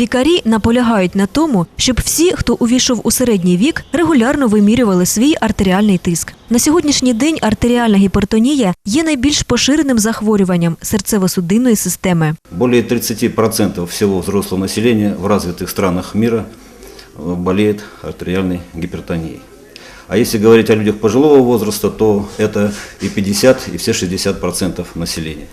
Лікарі наполягають на тому, щоб всі, хто увійшов у середній вік, регулярно вимірювали свій артеріальний тиск. На сьогоднішній день артеріальна гіпертонія є найбільш поширеним захворюванням серцево-судинної системи. Более 30% всего взрослого населения в развитых странах мира э, болеет артериальной гипертонией. А если говорить о людях пожилого возраста, то это и 50, и все 60% населения.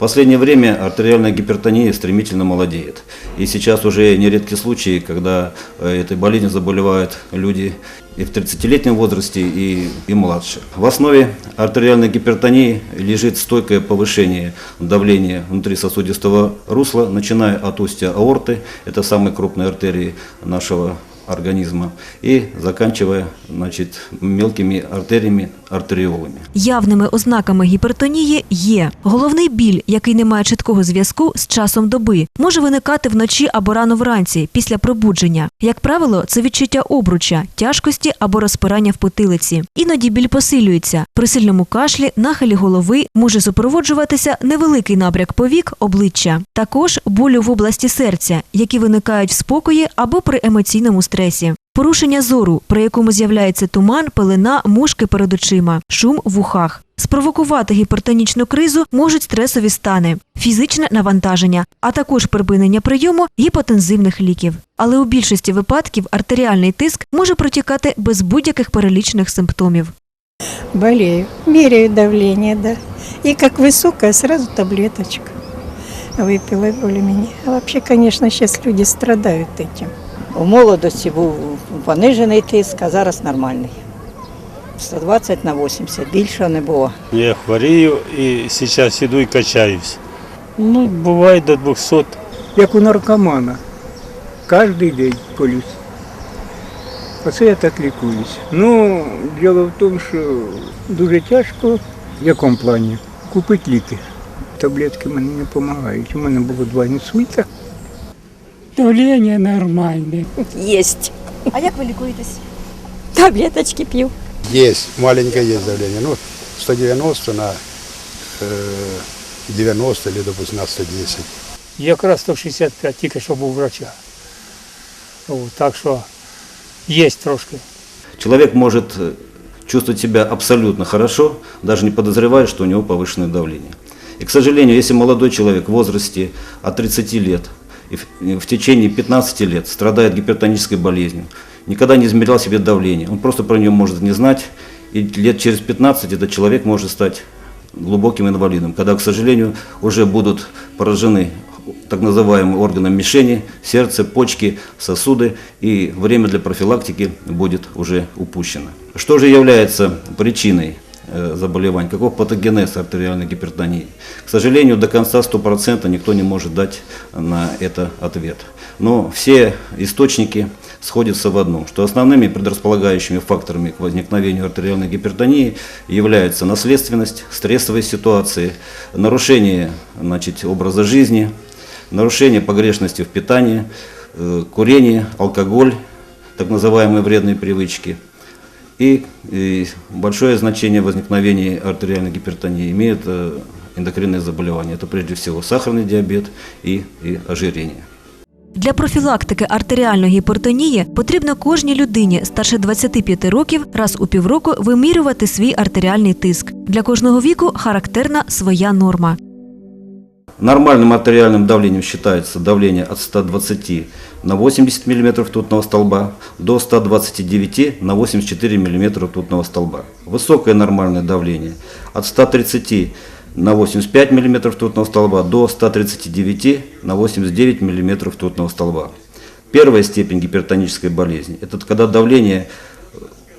Последнее время артериальная гипертония стремительно молодеет. И сейчас уже нередки случаи, когда э, этой болезнью заболевают люди и в 30-летнем возрасте, и, и младше. В основе артериальной гипертонии лежит стойкое повышение давления внутрисосудистого русла, начиная от устья аорты, это самой крупной артерии нашего организма, и заканчивая значит, мелкими артериями, артериолами. Явними ознаками гіпертонії є головний біль, який не має чіткого зв'язку з часом доби, може виникати вночі або рано вранці після пробудження. Як правило, це відчуття обруча, тяжкості або розпирання в потилиці. Іноді біль посилюється. При сильному кашлі, нахилі голови може супроводжуватися невеликий набряк повік, обличчя. Також болю в області серця, які виникають в спокої або при емоційному стресі. Порушення зору, при якому з'являється туман, пелена, мушки перед очима, шум в ухах. Спровокувати гіпертонічну кризу можуть стресові стани, фізичне навантаження, а також припинення прийому гіпотензивних ліків. Але у більшості випадків артеріальний тиск може протікати без будь-яких перелічених симптомів. Болею. Меряю давление, да. И как высокая, сразу таблеточка. Выпила более-менее. А вообще, конечно, сейчас люди страдают этим. У молодості був понижений тиск, а зараз нормальний. 120 на 80, більше не було. Я хворію і зараз іду і качаюсь. Ну, буває до 200. як у наркомана. Кожен день колюсь. Оце я так лікуюсь. Ну, діло в тому, що дуже тяжко. В якому плані? Купити ліки. Таблетки мені не допомагають. У мене було два інсульта. Давление нормальное. Єсть. А як ви лікуєтесь? Таблеточки п'ю. Есть, маленькое есть давление. Ну, 190 на э, 90 или, допустим, на 110. Якраз 165, тільки що був у врача. О, так що є трошки. Человек может э, чувствовать себя абсолютно хорошо, даже не подозревая, что у него повышенное давление. И, к сожалению, если молодой человек в возрасте от 30 лет в, течение 15 лет страдает гипертонической болезнью, никогда не измерял себе давление, он просто про нее может не знать, и лет через 15 этот человек может стать глубоким инвалидом, когда, к сожалению, уже будут поражены так называемые органы мишени, сердце, почки, сосуды, и время для профилактики будет уже упущено. Что же является причиной заболеваний? Каков патогенез артериальной гипертонии? К сожалению, до конца 100% никто не может дать на это ответ. Но все источники сходятся в одном, что основными предрасполагающими факторами к возникновению артериальной гипертонии являются наследственность, стрессовые ситуации, нарушение значит, образа жизни, нарушение погрешности в питании, э, курение, алкоголь, так называемые вредные привычки. И, и большое значение возникновения артериальной гипертонии имеют э, эндокринные заболевания. Это прежде всего сахарный диабет и, и ожирение. Для профілактики артеріальної гіпертонії потрібно кожній людині старше 25 років раз у півроку вимірювати свій артеріальний тиск. Для кожного віку характерна своя норма. Нормальным артериальным давлением считается давление от 120 на 80 мм ртутного столба до 129 на 84 мм ртутного столба. Высокое нормальное давление от 130 на 85 мм ртутного столба до 139 на 89 мм ртутного столба. Первая степень гипертонической болезни – это когда давление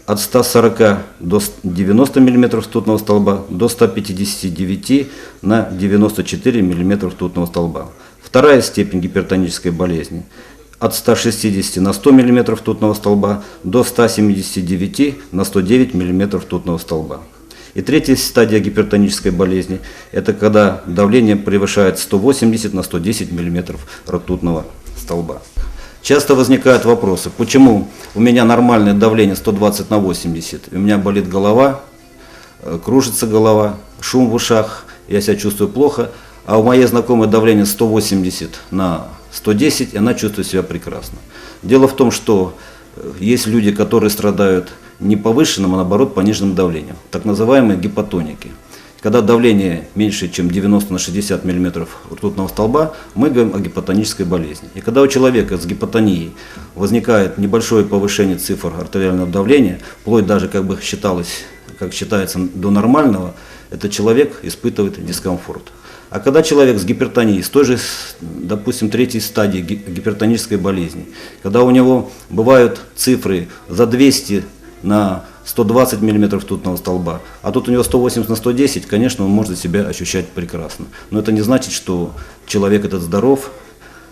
от 140 до 90 мм ртутного столба до 159 на 94 мм ртутного столба. Вторая степень гипертонической болезни от 160 на 100 мм ртутного столба до 179 на 109 мм ртутного столба. И третья стадия гипертонической болезни – это когда давление превышает 180 на 110 мм ртутного столба. Часто возникают вопросы, почему у меня нормальное давление 120 на 80, у меня болит голова, э, кружится голова, шум в ушах, я себя чувствую плохо, а у моей знакомой давление 180 на 110, и она чувствует себя прекрасно. Дело в том, что э, есть люди, которые страдают не повышенным, а наоборот пониженным давлением, так называемые гипотоники. Когда давление меньше, чем 90 на 60 мм ртутного столба, мы говорим о гипотонической болезни. И когда у человека с гипотонией возникает небольшое повышение цифр артериального давления, вплоть даже, как бы считалось, как считается, до нормального, этот человек испытывает дискомфорт. А когда человек с гипертонией, с той же, допустим, третьей стадии ги- гипертонической болезни, когда у него бывают цифры за 200 на 120 мм ртутного столба, а тут у него 180 на 110, конечно, он может себя ощущать прекрасно. Но это не значит, что человек этот здоров,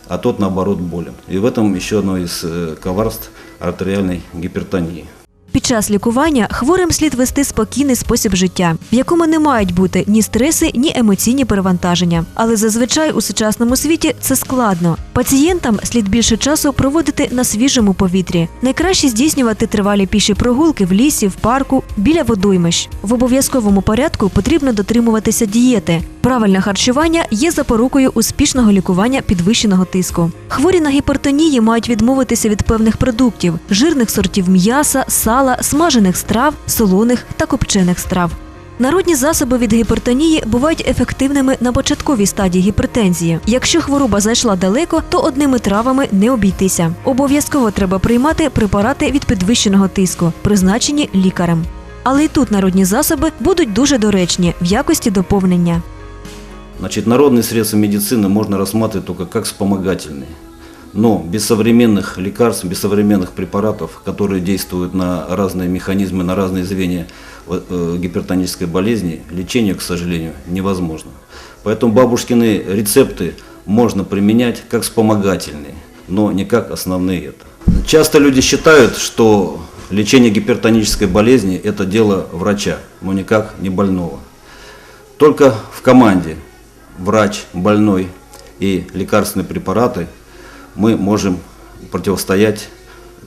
а тот наоборот болен. И в этом еще одно из э, коварств артериальной гипертонии. Під час лікування хворим слід вести спокійний спосіб життя, в якому не мають бути ні стреси, ні емоційні перевантаження. Але зазвичай у сучасному світі це складно. Пацієнтам слід більше часу проводити на свіжому повітрі. Найкраще здійснювати тривалі піші прогулки в лісі, в парку, біля водоймищ. В обов'язковому порядку потрібно дотримуватися дієти. Правильне харчування є запорукою успішного лікування підвищеного тиску. Хворі на гіпертонії мають відмовитися від певних продуктів: жирних сортів м'яса, сала, смажених страв, солоних та копчених страв. Народні засоби від гіпертонії бувають ефективними на початковій стадії гіпертензії. Якщо хвороба зайшла далеко, то одними травами не обійтися. Обов'язково треба приймати препарати від підвищеного тиску, призначені лікарем. Але і тут народні засоби будуть дуже доречні в якості доповнення. Значит, народные средства медицины можно рассматривать только как вспомогательные. Но без современных лекарств, без современных препаратов, которые действуют на разные механизмы, на разные звенья э, э, гипертонической болезни, лечение, к сожалению, невозможно. Поэтому бабушкины рецепты можно применять как вспомогательные, но не как основные это. Часто люди считают, что лечение гипертонической болезни – это дело врача, но никак не больного. Только в команде врач, больной и лекарственные препараты мы можем противостоять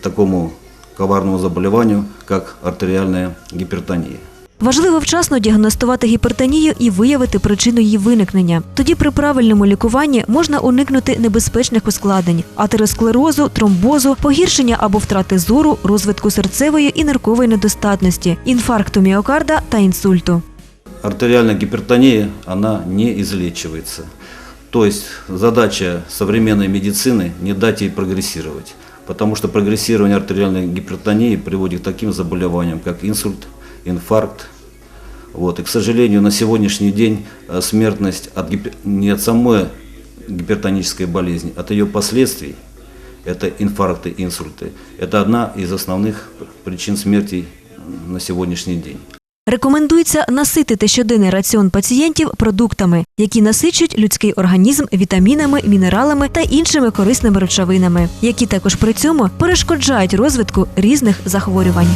такому коварному заболеванию, как артериальная гипертония. Важливо вчасно діагностувати гіпертонію і виявити причину її виникнення. Тоді при правильному лікуванні можна уникнути небезпечних ускладнень атеросклерозу, тромбозу, погіршення або втрати зору, розвитку серцевої і ниркової недостатності, інфаркту міокарда та інсульту. Артериальная гипертония, она не излечивается. То есть задача современной медицины не дать ей прогрессировать. Потому что прогрессирование артериальной гипертонии приводит к таким заболеваниям, как инсульт, инфаркт. Вот. И, к сожалению, на сегодняшний день э, смертность от гипер- не от самой гипертонической болезни, от ее последствий, это инфаркты, инсульты, это одна из основных причин смерти на сегодняшний день. Рекомендується наситити щоденний раціон пацієнтів продуктами, які насичують людський організм вітамінами, мінералами та іншими корисними речовинами, які також при цьому перешкоджають розвитку різних захворювань.